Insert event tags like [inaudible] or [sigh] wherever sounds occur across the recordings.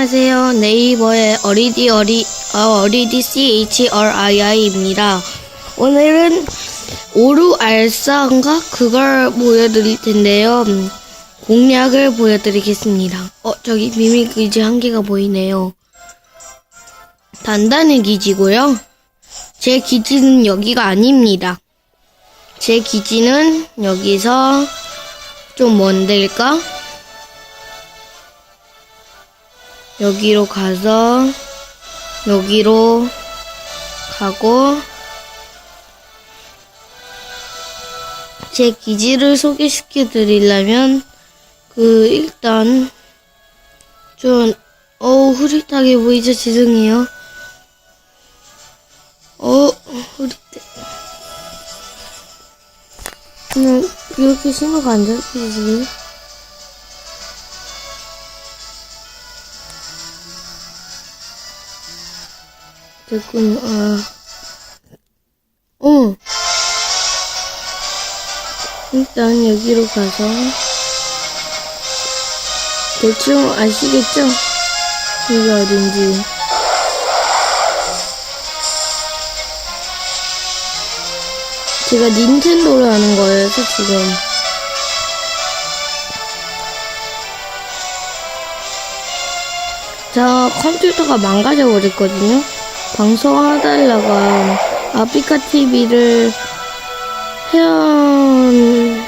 안녕하세요. 네이버의 어리디 어리 어, 어리디 CHRII입니다. 오늘은 오루 알싸인가 그걸 보여드릴 텐데요. 음, 공략을 보여드리겠습니다. 어 저기 미미 기지 한 개가 보이네요. 단단의 기지고요. 제 기지는 여기가 아닙니다. 제 기지는 여기서 좀 먼데일까? 여기로 가서 여기로 가고 제 기지를 소개시켜 드리려면 그 일단 좀 어우 흐릿하게 보이죠? 죄송해요? 어 흐릿해. 그냥 이렇게 신호가 안 잡히지 됐군, 아. 어. 일단 여기로 가서. 대충 아시겠죠? 여기 어딘지. 제가 닌텐도를 하는 거여서 지금. 저 컴퓨터가 망가져 버렸거든요. 방송하다가 아프리카 TV를 회원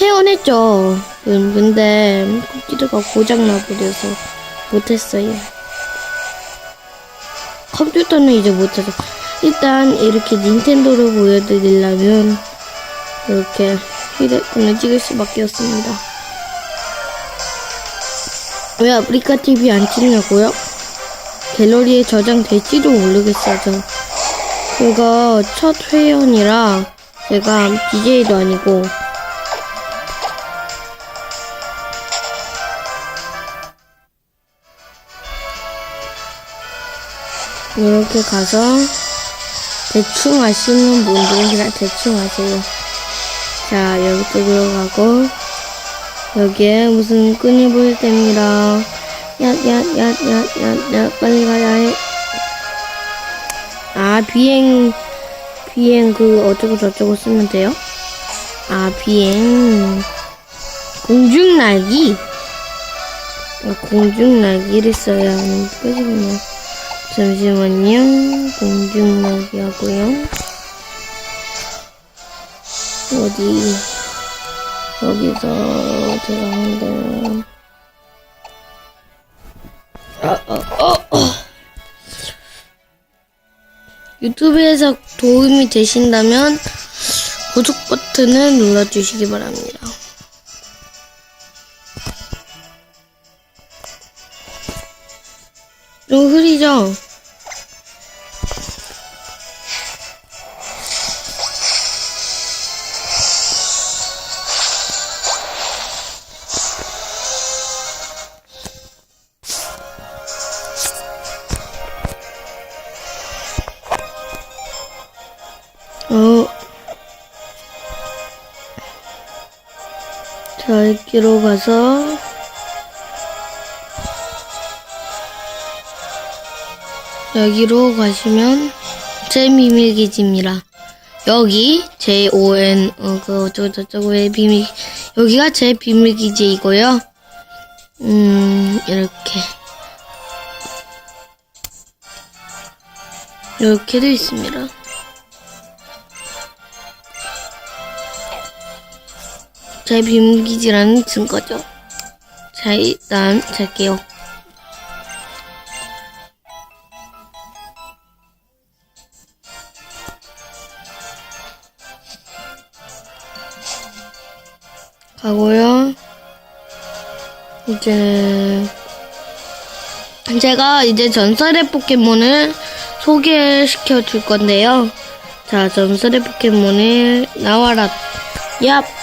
회원했죠. 음, 근데 컴퓨터가 고장 나 버려서 못했어요. 컴퓨터는 이제 못해서 일단 이렇게 닌텐도를 보여드리려면 이렇게 휴대폰을 찍을 수밖에 없습니다. 왜 아프리카 TV 안 찍냐고요? 갤러리에 저장될지도 모르겠어요. 저. 제가 첫 회원이라 제가 BJ도 아니고 이렇게 가서 대충 아시는 분들은 그냥 대충 아세요. 자, 여기 쪽으로 가고 여기에 무슨 끈이 보일 때입니다. 얏얏얏얏얏얏 빨리 가야 해. 아 비행 비행 그 어쩌고 저쩌고 쓰면 돼요? 아 비행 공중 날기 아, 공중 날기를 써야 하는 거지군요. 잠시만요. 공중 날기 하고요. 어디 여기서 제가 한 대 유튜브에서 도움이 되신다면 구독 버튼을 눌러주시기 바랍니다. 자, 여기로 가서 여기로 가시면 제 비밀 기지입니다. 여기 제 ON 어그 어쩌고 저쩌고의 비밀 여기가 제 비밀 기지이고요. 음 이렇게 이렇게 돼 있습니다. 제 비밀기지라는 증거죠. 자, 일단 잘게요. 가고요. 이제 제가 이제 전설의 포켓몬을 소개시켜 줄 건데요. 자, 전설의 포켓몬을 나와라. 얍.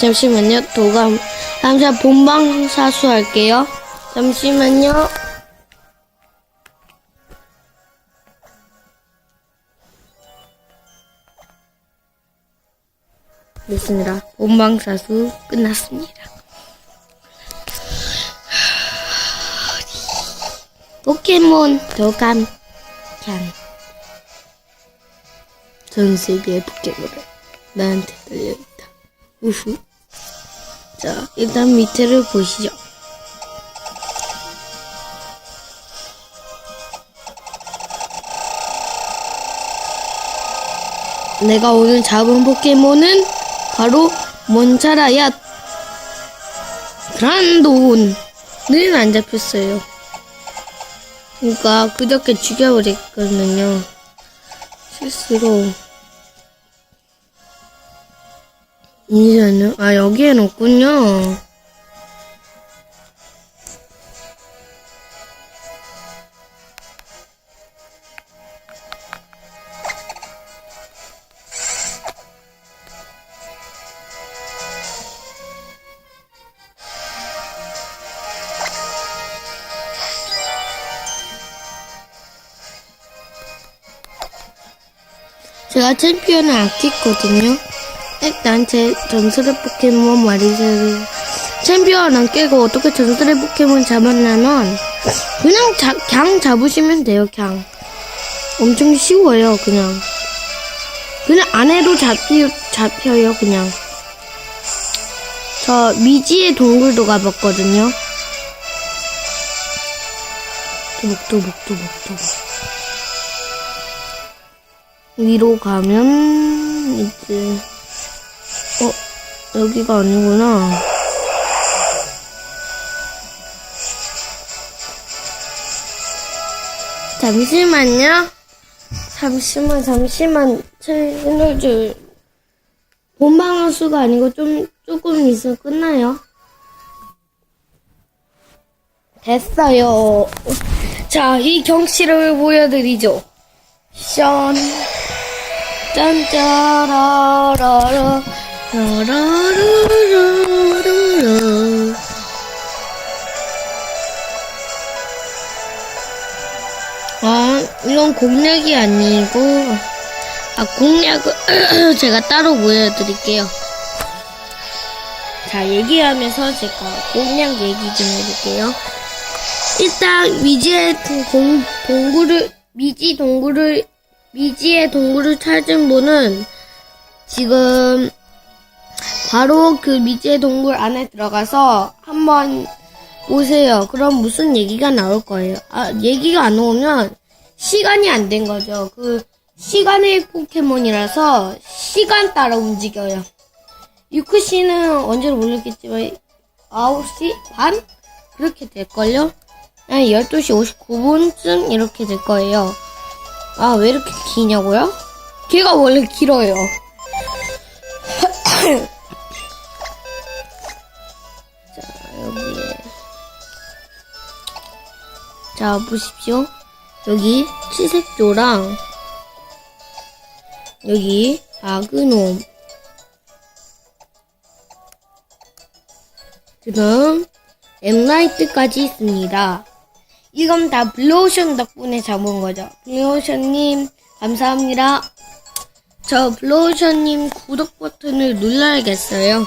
잠시만요. 도감. 잠시만 본방 사수할게요. 잠시만요. 됐습니다. 본방 사수 끝났습니다. 포켓몬 도감 캔. 전 세계의 포켓몬을 나한테 달려있다. 우후. 자, 일단 밑에를 보시죠. 내가 오늘 잡은 포켓몬은 바로 몬차라야 그란돈은 안 잡혔어요. 그러니까 그저께 죽여버렸거든요. 실수로. 이제는 아 여기에는 없군요. 제가 챔피언을 아꼈거든요. 제 전설의 포켓몬 말이죠. 챔피언 안 깨고 어떻게 전설의 포켓몬 잡았냐면 그냥 자, 그냥 잡으시면 돼요. 그냥 엄청 쉬워요. 그냥 그냥 안 해도 잡히, 잡혀요. 그냥 저 미지의 동굴도 가봤거든요. 도복 도복 도복 도복 위로 가면 이제 어 여기가 아니구나. 잠시만요. 잠시만 잠시만 채널 본방어 수가 아니고 좀 조금 있으면 끝나요. 됐어요. 자, 이 경치를 보여드리죠. 짠. 짠짜라라라 아 이건 공략이 아니고 아 공략을 [clears throat] 제가 따로 보여드릴게요. 자 얘기하면서 제가 공략 얘기 좀 해볼게요. 일단 미지의 동, 동굴을 미지 동굴을 미지의 동굴을 찾은 분은 지금 바로 그 미지의 동굴 안에 들어가서 한번 보세요. 그럼 무슨 얘기가 나올 거예요. 아, 얘기가 안 나오면 시간이 안 된 거죠. 그 시간의 포켓몬이라서 시간 따라 움직여요. 유크 씨는 언제로 모르겠지만 9시 반? 그렇게 될걸요? 아니 12시 59분쯤 이렇게 될 거예요. 아, 왜 이렇게 기냐고요? 걔가 원래 길어요. [clears throat] 자, 보십시오. 여기 치색조랑, 여기 아그놈. 지금 엠라이트까지 있습니다. 이건 다 블루오션 덕분에 잡은 거죠. 블루오션님, 감사합니다. 저 블루오션님 구독 버튼을 눌러야겠어요.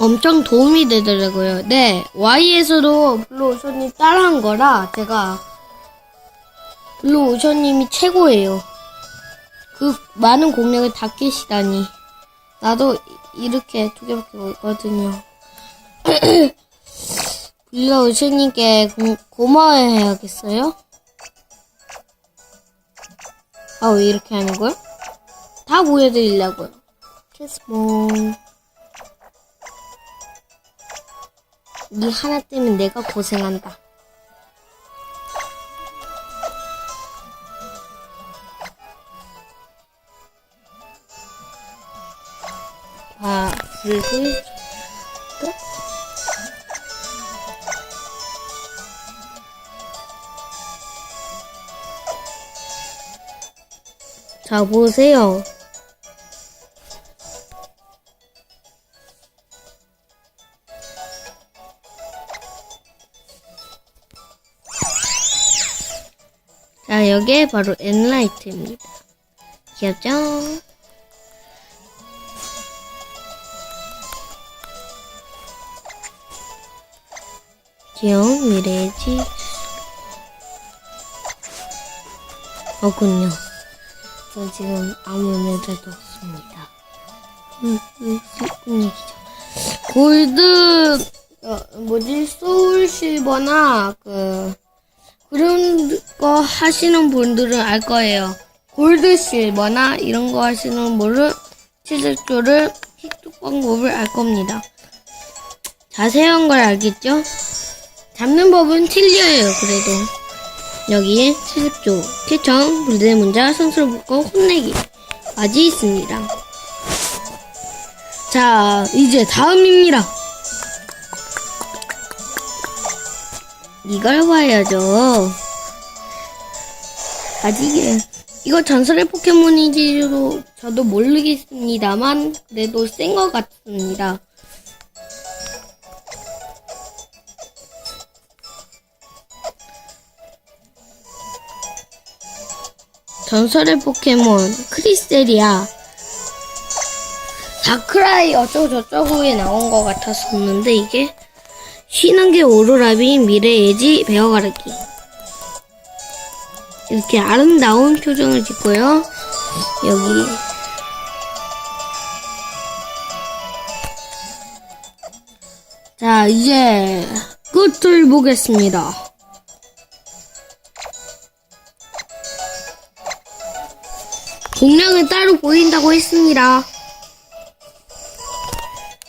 엄청 도움이 되더라고요. 네, Y에서도 블루오션님 따라한 거라 제가 블루오션님이 최고예요. 그 많은 공략을 다 깨시다니. 나도 이렇게 두 개밖에 없거든요. [clears throat] 블루오션님께 고마워해야겠어요? 아, 왜 이렇게 하는 거야? 다 보여드리려고요. 캐스몬. 니 하나 때문에 내가 고생한다. 아, 불을 또? 자, 보세요. 여기에 바로 엔라이트입니다. 귀엽죠? 귀여운 미래의 지 어군요. 저 지금 아무 애들도 없습니다. 음, 음, 음, 음 죠 골드, 어, 뭐지, 소울 실버나, 그, 그런 거 하시는 분들은 알 거예요. 골드 실버나 이런 거 하시는 분은 치즈조를 획득 방법을 알 겁니다. 자세한 걸 알겠죠? 잡는 법은 틀려요, 그래도. 여기에 치즈조, 캐청, 불대문자, 선수를 묶어 혼내기 까지 있습니다. 자, 이제 다음입니다. 이걸 봐야죠. 아직 이거 전설의 포켓몬인지도 저도 모르겠습니다만 그래도 센 것 같습니다. 전설의 포켓몬 크리스테리아 다크라이 어쩌고 저쩌고에 나온 것 같았었는데 이게 쉬는 게 오로라비 미래의지 배워가르기. 이렇게 아름다운 표정을 짓고요. 여기. 자 이제 끝을 보겠습니다. 공략은 따로 보인다고 했습니다.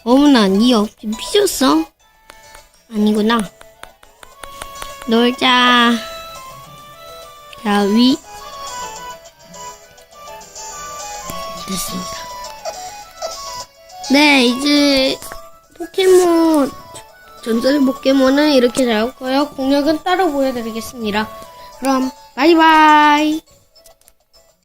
어머나 니 없이 삐졌어? 아니구나. 놀자. 자, 위. 됐습니다. 네, 이제 포켓몬, 전설의 포켓몬은 이렇게 나왔고요. 공략은 따로 보여드리겠습니다. 그럼, 바이바이.